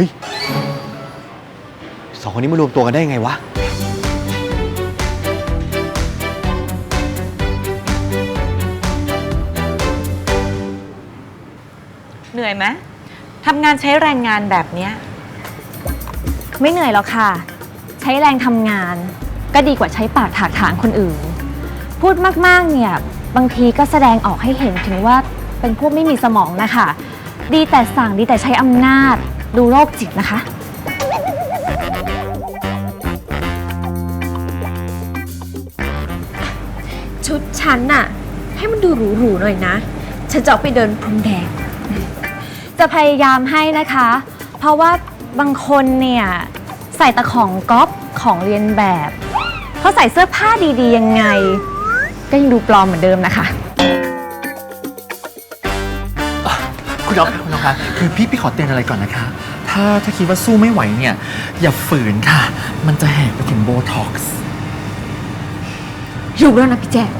ฮ้ยสองคนนี้มารวมตัวกันได้ยังไงวะ เหนื่อยไหมทำงานใช้แรงงานแบบเนี้ยไม่เหนื่อยหรอกค่ะ ใช้แรงทำงาน ก็ดีกว่าใช้ปากถากถางคนอื่น พูดมากๆ เนี่ย บางทีก็แสดงออกให้เห็นถึงว่าเป็นพวกไม่มีสมองนะคะ ดีแต่สั่งดีแต่ใช้อำนาจ ดูโรคจิตนะคะ ชุดฉันน่ะ ให้มันดูหรูๆหน่อยนะ ฉันจะออกไปเดินพรมแดง จะพยายามให้นะคะ เพราะว่าบางคนเนี่ย ใส่แต่ของก๊อปของเรียนแบบเขาใส่เสื้อผ้าดีๆยังไง ก็ยังดูปลอมเหมือนเดิมนะคะ คุณน้องคะคุณน้องคะคือพี่พี่ขอเตือนอะไรก่อนนะคะ ถ้าถ้าคิดว่าสู้ไม่ไหวเนี่ย อย่าฝืนค่ะ มันจะแหกไปถึงโบท็อกซ์รู้แล้วนะพี่แจ๊ค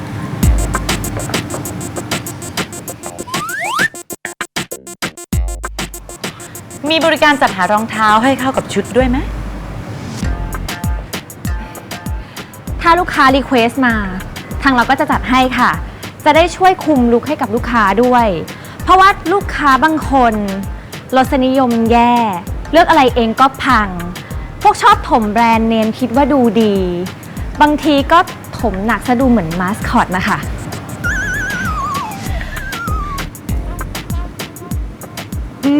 มีบริการจัดหารองเท้าให้เข้ากับชุดด้วยไหม ถ้าลูกค้ารีเควสมา ทางเราก็จะจัดให้ค่ะ จะได้ช่วยคุมลุคให้กับลูกค้าด้วย ราะว่าลูกค้าบางคนรสนิยมแย่ เลือกอะไรเองก็พัง พวกชอบถมแบรนด์เนมคิดว่าดูดี บางทีก็ถมหนักซะดูเหมือนมาสคอตนะคะ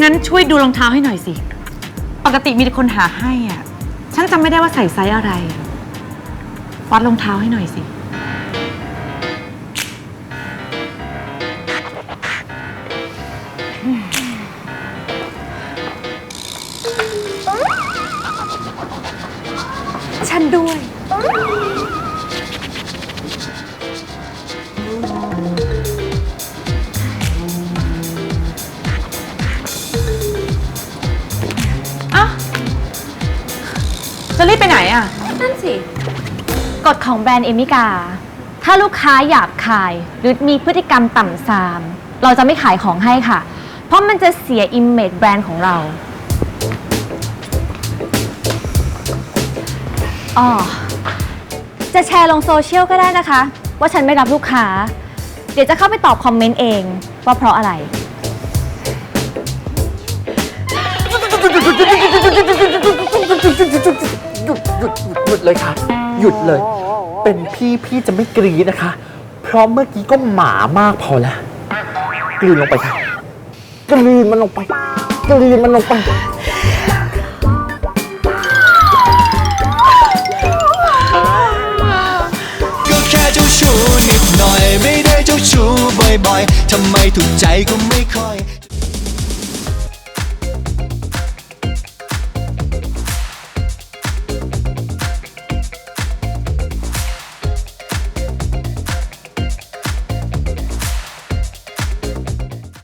งั้นช่วยดูรองเท้าให้หน่อยสิ ปกติมีแต่คนหาให้อะ ฉันจำไม่ได้ว่าใส่ไซส์อะไร วัดรองเท้าให้หน่อยสิ ฉันด้วย อ้าวจะรีบไปไหนอะ นั่นสิ กฎของแบรนด์เอมิกา ถ้าลูกค้าหยาบคาย หรือมีพฤติกรรมต่ำซาม เราจะไม่ขายของให้ค่ะ เพราะมันจะเสียอิมเมจแบรนด์ของเรา อ๋อ จะแชร์ลงโซเชียลก็ได้นะคะ ว่าฉันไม่รับลูกค้า เดี๋ยวจะเข้าไปตอบคอมเมนต์เองว่าเพราะอะไร หยุดหยุดหยุดหยุดเลยค่ะ หยุดเลย เป็นพี่พี่จะไม่กรีดนะคะ เพราะเมื่อกี้ก็หมามากพอแล้ว กลืนลงไปค่ะ กลืนมันลงไป กลืนมันลงไป นิดหน่อย ไม่ได้เจ้าชู้บ่อยๆทำไมถูกใจก็ไม่ค่อย